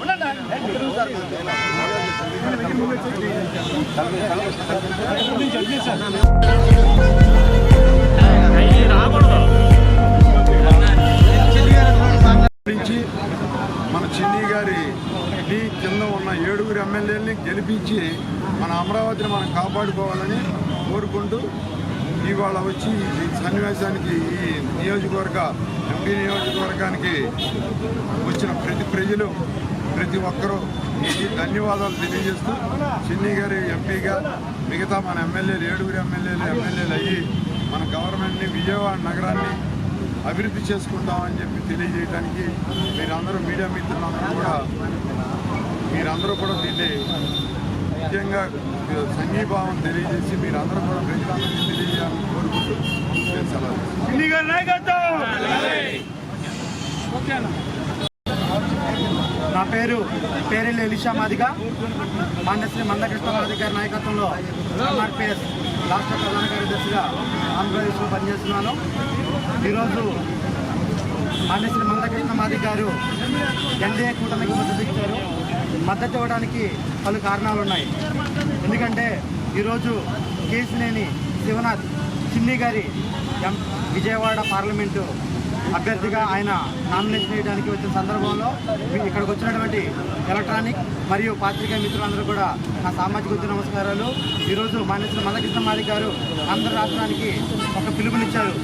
ఉండండి కోరుకుంటూ ఇవాళ వచ్చి ఈ సన్నివేశానికి ఈ నియోజకవర్గ ఎంపీ నియోజకవర్గానికి వచ్చిన ప్రతి ప్రజలు ప్రతి ఒక్కరూ మీకు ధన్యవాదాలు తెలియజేస్తూ చిన్ని గారి ఎంపీగా మిగతా మన ఎమ్మెల్యేలు ఏడుగురు ఎమ్మెల్యేలు ఎమ్మెల్యేలు అయ్యి మన గవర్నమెంట్ని విజయవాడ నగరాన్ని అభివృద్ధి చేసుకుంటామని చెప్పి తెలియజేయడానికి మీరందరూ మీడియా మిత్రులందరూ కూడా మీరందరూ కూడా దీన్ని ముఖ్యంగా సంఘీభావం తెలియజేసి మీరందరూ కూడా ప్రజలందరికీ తెలియజేయాలని కోరుకుంటూ నా పేరు పేరెల్లి ఎలిషా మాదిగ మాండశ్రీ మందకృష్ణ మాదిగ గారి నాయకత్వంలో ఎంఆర్పిఎస్ రాష్ట్ర ప్రధాన కార్యదర్శిగా ఆంధ్రప్రదేశ్లో పనిచేస్తున్నాను. ఈరోజు మాండశ్రీ మందకృష్ణ మాది గారు ఎన్డీఏ కూటమికి మద్దతు ఇచ్చారు. మద్దతు ఇవ్వడానికి పలు కారణాలు ఉన్నాయి ఎందుకంటే ఈరోజు కేసినేని శివనాథ్ చిన్ని గారి ఎం విజయవాడ పార్లమెంటు అభ్యర్థిగా ఆయన నామినేషన్ వేయడానికి వచ్చిన సందర్భంలో ఇక్కడికి వచ్చినటువంటి ఎలక్ట్రానిక్ మరియు పాత్రికా మిత్రులందరూ కూడా నా సామాజిక ఉద్యమ నమస్కారాలు. ఈరోజు మాన్యశ్రీ మందకృష్ణ మాది గారు ఆంధ్ర రాష్ట్రానికి ఒక పిలుపునిచ్చారు.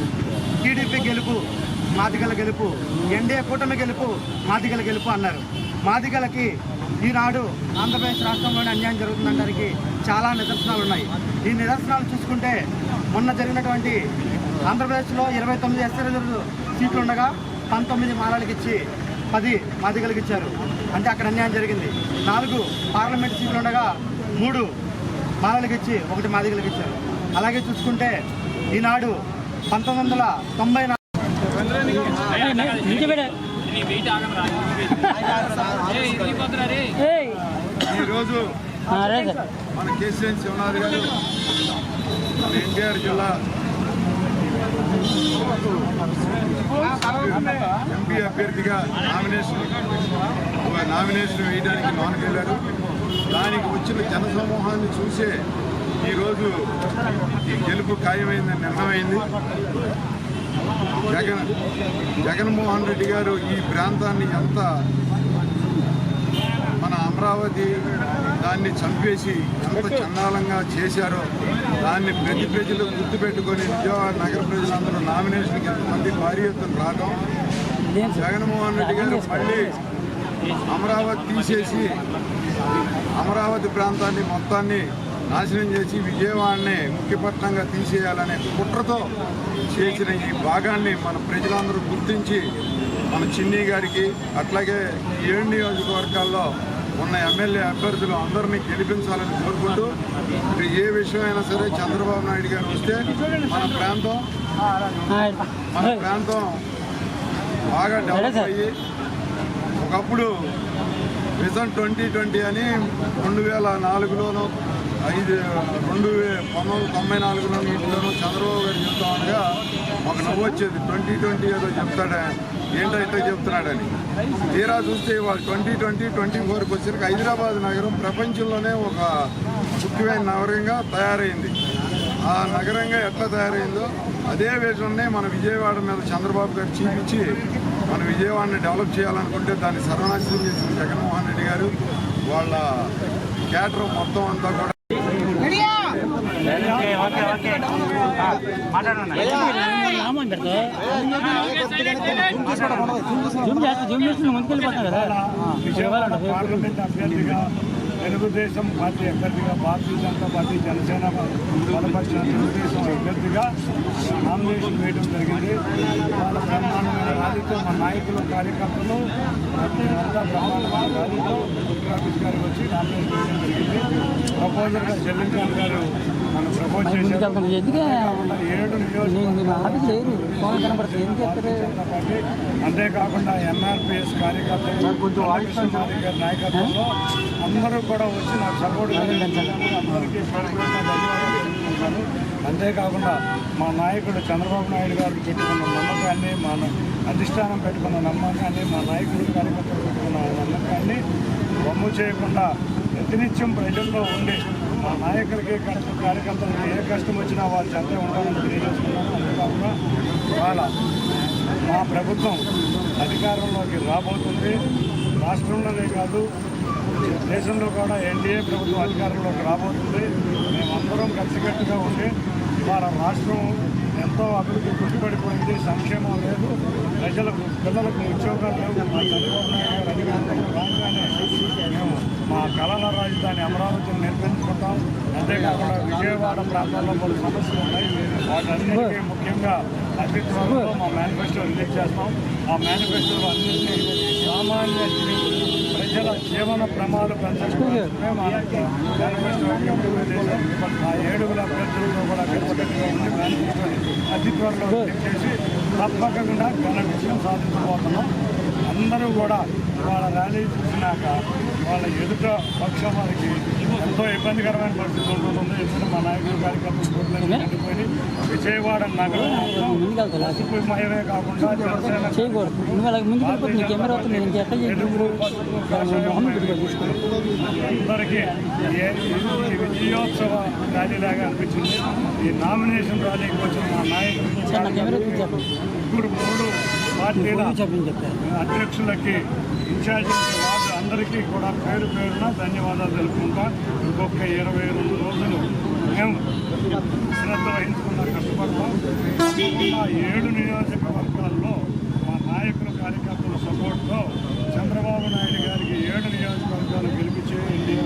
టీడీపీ గెలుపు మాదిగల గెలుపు ఎన్డీఏ కూటమి గెలుపు మాదిగల గెలుపు అన్నారు. మాదిగలకి ఈనాడు ఆంధ్రప్రదేశ్ రాష్ట్రంలోనే అన్యాయం జరుగుతుందనడానికి చాలా నిదర్శనాలు ఉన్నాయి. ఈ నిదర్శనాలు చూసుకుంటే మొన్న జరిగినటువంటి ఆంధ్రప్రదేశ్లో ఇరవై తొమ్మిది ఎస్సీ రిజర్వ్ సీట్లు ఉండగా పంతొమ్మిది మాలలకు ఇచ్చి పది మాదిగలకు ఇచ్చారు. అంటే అక్కడ అన్యాయం జరిగింది. నాలుగు పార్లమెంట్ సీట్లు ఉండగా మూడు మాలలకు ఇచ్చి ఒకటి మాదిగలకు ఇచ్చారు. అలాగే చూసుకుంటే ఈనాడు పంతొమ్మిది వందల తొంభై నాలుగు ఈరోజు మన కేసీఎన్ శివనాథ్ గారు మన ఎన్టీఆర్ జిల్లా ఎంపీ అభ్యర్థిగా నామినేషన్ నామినేషన్ వేయడానికి లోనికి వెళ్ళారు దానికి వచ్చిన జనసమూహాన్ని చూసే ఈరోజు ఈ గెలుపు ఖాయమైందని నిర్ణయమైంది. జగన్ జగన్మోహన్ రెడ్డి గారు ఈ ప్రాంతాన్ని ఎంత మన అమరావతి దాన్ని చంపేసి ఎంత చండాలంగా చేశారో దాన్ని ప్రతి ప్రజలు గుర్తుపెట్టుకొని విజయవాడ నగర ప్రజలందరూ నామినేషన్కి ఎంతమంది భారీ ఎత్తున రావడం జగన్మోహన్ రెడ్డి గారు మళ్ళీ అమరావతి తీసేసి అమరావతి ప్రాంతాన్ని మొత్తాన్ని నాశనం చేసి విజయవాడని ముఖ్యపట్నంగా తీసేయాలనే కుట్రతో చేసిన ఈ భాగాన్ని మన ప్రజలందరూ గుర్తించి మన చిన్ని గారికి అట్లాగే ఏడు నియోజకవర్గాల్లో ఉన్న ఎమ్మెల్యే అభ్యర్థులు అందరినీ గెలిపించాలని కోరుకుంటూ ఇప్పుడు ఏ విషయమైనా సరే చంద్రబాబు నాయుడు గారు వస్తే మన ప్రాంతం మన ప్రాంతం బాగా డెవలప్ అయ్యి ఒకప్పుడు విజన్ ట్వంటీ ట్వంటీ అని రెండు వేల నాలుగులోనూ ఐదు రెండు పంతొమ్మిది తొంభై నాలుగులో నీటిలోనూ చంద్రబాబు గారు చెప్తా ఉండగా ఒక నవ్వు వచ్చేది. ట్వంటీ ట్వంటీ ఏదో చెప్తాడా? ఏంటో ఇట్లా చెప్తున్నాడని. తీరా చూస్తే వాళ్ళు ట్వంటీ ట్వంటీ ట్వంటీ ఫోర్కి వచ్చేసరికి హైదరాబాద్ నగరం ప్రపంచంలోనే ఒక ముఖ్యమైన నగరంగా తయారైంది. ఆ నగరంగా ఎట్లా తయారైందో అదే విధంగానే మన విజయవాడ మీద చంద్రబాబు గారు చూపించి మన విజయవాడని డెవలప్ చేయాలనుకుంటే దాన్ని సర్వనాశనం చేసిన జగన్మోహన్ రెడ్డి గారు. వాళ్ళ క్యాటర్ మొత్తం అంతా కూడా విజయవాడ పార్లమెంట్ అభ్యర్థిగా తెలుగుదేశం పార్టీ అభ్యర్థిగా భారతీయ జనతా పార్టీ జనసేన బలపరిచిన తెలుగుదేశం అభ్యర్థిగా నామినేషన్ వేయడం జరిగింది. వాళ్ళ బ్రహ్మాండమైన ర్యాలీతో మా నాయకులు కార్యకర్తలు అంతా బ్రహ్మాండమైన ర్యాలీతో గారికి వచ్చి నామినేషన్ వేయడం జరిగింది. ప్రపోజర్గా జల్లింకాన్ గారు మన మనం ముందుకు వెళ్తాను ఎందుకే నేను మీ ఆఫీస్ లేరు ఫోన్ పార్టీ అంతేకాకుండా ఎంఆర్పిఎస్ కార్యకర్తలు నాయకత్వంలో అందరూ కూడా వచ్చి నాకు సపోర్ట్ అందరికీ అంతేకాకుండా మా నాయకుడు చంద్రబాబు నాయుడు గారు పెట్టుకున్న నమ్మకాన్ని మా న- అధిష్టానం పెట్టుకున్న నమ్మకాన్ని మా నాయకుడు కార్యకర్తలు పెట్టుకున్న నమ్మకాన్ని బొమ్ము చేయకుండా ప్రతినిత్యం ప్రజల్లో ఉండి మా నాయకులకి కార్యకర్తలకి ఏ కష్టం వచ్చినా వాళ్ళు చెంతే ఉండాలని తెలియజేసుకున్నాను. అంతేకాకుండా ఇవాళ మా ప్రభుత్వం అధికారంలోకి రాబోతుంది. రాష్ట్రంలోనే కాదు దేశంలో కూడా ఎన్డీఏ ప్రభుత్వం అధికారంలోకి రాబోతుంది. మేమందరం కలిసికట్టుగా ఉండి ఇవాళ రాష్ట్రం ఎంతో అభివృద్ధి గుర్తుపడిపోయింది. సంక్షేమం లేదు. ప్రజలకు పిల్లలకు ఉద్యోగాలు లేవు. మా చంద్రబాబు నాయుడు గారు అధికారంలోకి రాగానే మేము మా కళల రాజధాని అమరావతిని నిర్మించుకుంటాం. అంతేకాకుండా విజయవాడ ప్రాంతాల్లో పలు సమస్యలు ఉన్నాయి. వాటన్నిటికీ ముఖ్యంగా అతి త్వరలో మా మేనిఫెస్టో రిలీజ్ చేస్తాం. ఆ మేనిఫెస్టోలో అన్నింటినీ సామాన్య ప్రజల జీవన ప్రమాణాలు పెంచడమే మా మేనిఫెస్టో ఆ ఏడుగుల అభ్యర్థులతో కూడా కలిసికట్టుగా ఉండి మేనిఫెస్టోని అతి త్వరలో రిలీజ్ చేసి తప్పకుండా ఘన విజయం సాధించబోతున్నాం. అందరూ కూడా వాళ్ళ ర్యాలీ చూసినాక వాళ్ళ ఎదుట పక్షం వారికి ఎంతో ఇబ్బందికరమైన పరిస్థితి ఉంటుంది. ఎందుకంటే మా నాయకులు కార్యకర్తలు విజయవాడ నగరం పసుపుమయమే కాకుండా అందరికీ విజయోత్సవ ర్యాలీలాగా అనిపించింది? ఈ నామినేషన్ ర్యాలీకి వచ్చిన మా నాయకులు ముగ్గురు మూడు పార్టీల అధ్యక్షులకి ఇన్ఛార్జ్ అందరికీ కూడా పేరు పేరున ధన్యవాదాలు తెలుపుకుంటా. ఇంకొక ఇరవై రెండు రోజులు మేము శ్రద్ధ వహించుకున్న కష్టపడతాం. ఏడు నియోజకవర్గాల్లో మా నాయకుల కార్యకర్తల సపోర్ట్తో చంద్రబాబు నాయుడు గారికి ఏడు నియోజకవర్గాలు గెలిపించే ఇండియా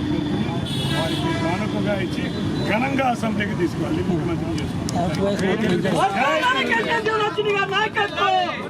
వారికి కానుకగా ఇచ్చి ఘనంగా అసెంబ్లీకి తీసుకెళ్ళి ముఖ్యమంత్రి శ్రీరామ్.